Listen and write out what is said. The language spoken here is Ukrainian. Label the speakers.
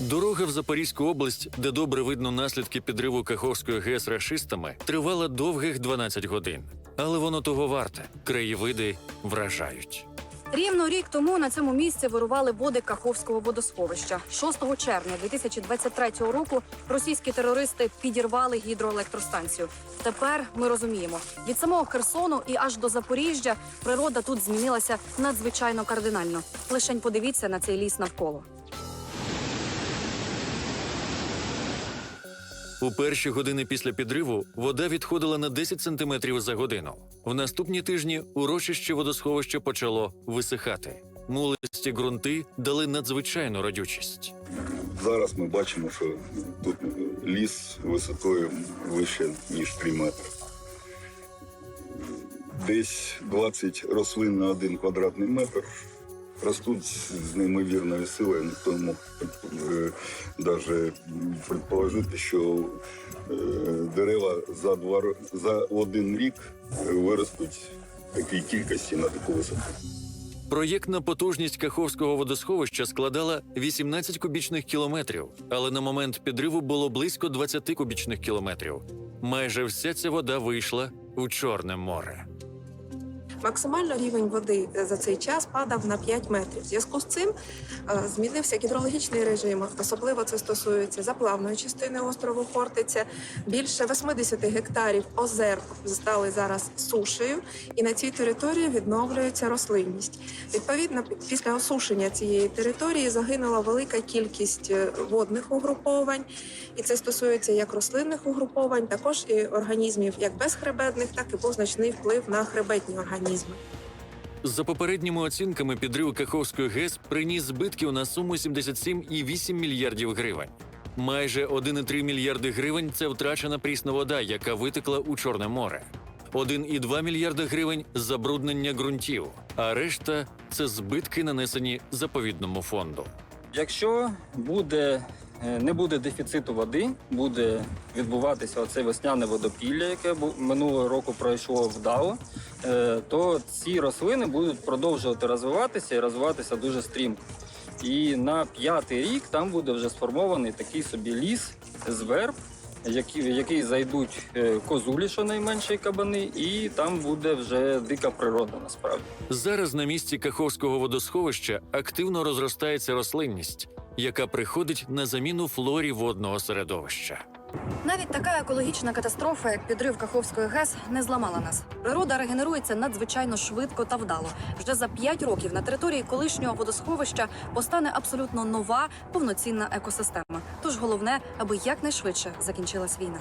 Speaker 1: Дорога в Запорізьку область, де добре видно наслідки підриву Каховської ГЕС рашистами, тривала довгих 12 годин. Але воно того варте. Краєвиди вражають.
Speaker 2: Рівно рік тому на цьому місці вирували води Каховського водосховища. 6 червня 2023 року російські терористи підірвали гідроелектростанцію. Тепер ми розуміємо, від самого Херсону і аж до Запоріжжя природа тут змінилася надзвичайно кардинально. Лишень подивіться на цей ліс навколо.
Speaker 1: У перші години після підриву вода відходила на 10 сантиметрів за годину. В наступні тижні урочище водосховище почало висихати. Мулисті ґрунти дали надзвичайну родючість.
Speaker 3: Зараз ми бачимо, що тут ліс висотою вище, ніж 3 метри. Десь 20 рослин на один квадратний метр ростуть з неймовірною силою. Ніхто не мог навіть предположити, що е, дерева за, два, за один рік е, виростуть такій кількості на таку висоту.
Speaker 1: Проєктна потужність Каховського водосховища складала 18 кубічних кілометрів, але на момент підриву було близько 20 кубічних кілометрів. Майже вся ця вода вийшла у Чорне море.
Speaker 4: Максимально рівень води за цей час падав на 5 метрів. В зв'язку з цим е, змінився гідрологічний режим. Особливо це стосується заплавної частини острову Хортиця. Більше 80 гектарів озер стали зараз сушею, і на цій території відновлюється рослинність. Відповідно, після осушення цієї території загинула велика кількість е, водних угруповань, і це стосується як рослинних угруповань, також і організмів як безхребетних, так і був значний вплив на хребетні організми.
Speaker 1: За попередніми оцінками, підрив Каховської ГЕС приніс збитків на суму 77,8 мільярдів гривень. Майже 1,3 мільярди гривень це втрачена прісна вода, яка витекла у Чорне море. 1,2 мільярда гривень забруднення ґрунтів, а решта це збитки, нанесені заповідному фонду.
Speaker 5: Якщо буде, не буде дефіциту води, буде відбуватися оце весняне водопілля, яке минулого року пройшло вдало, е, то ці рослини будуть продовжувати розвиватися і розвиватися дуже стрімко. І на п'ятий рік там буде вже сформований такий собі ліс з верб, в який зайдуть е, козулі, щонайменше і кабани, і там буде вже дика природа насправді.
Speaker 1: Зараз на місці Каховського водосховища активно розростається рослинність, яка приходить на заміну флорі водного середовища.
Speaker 2: Навіть така екологічна катастрофа, як підрив Каховської ГЕС, не зламала нас. Природа регенерується надзвичайно швидко та вдало. Вже за 5 років на території колишнього водосховища постане абсолютно нова повноцінна екосистема. Тож головне, аби якнайшвидше закінчилась війна.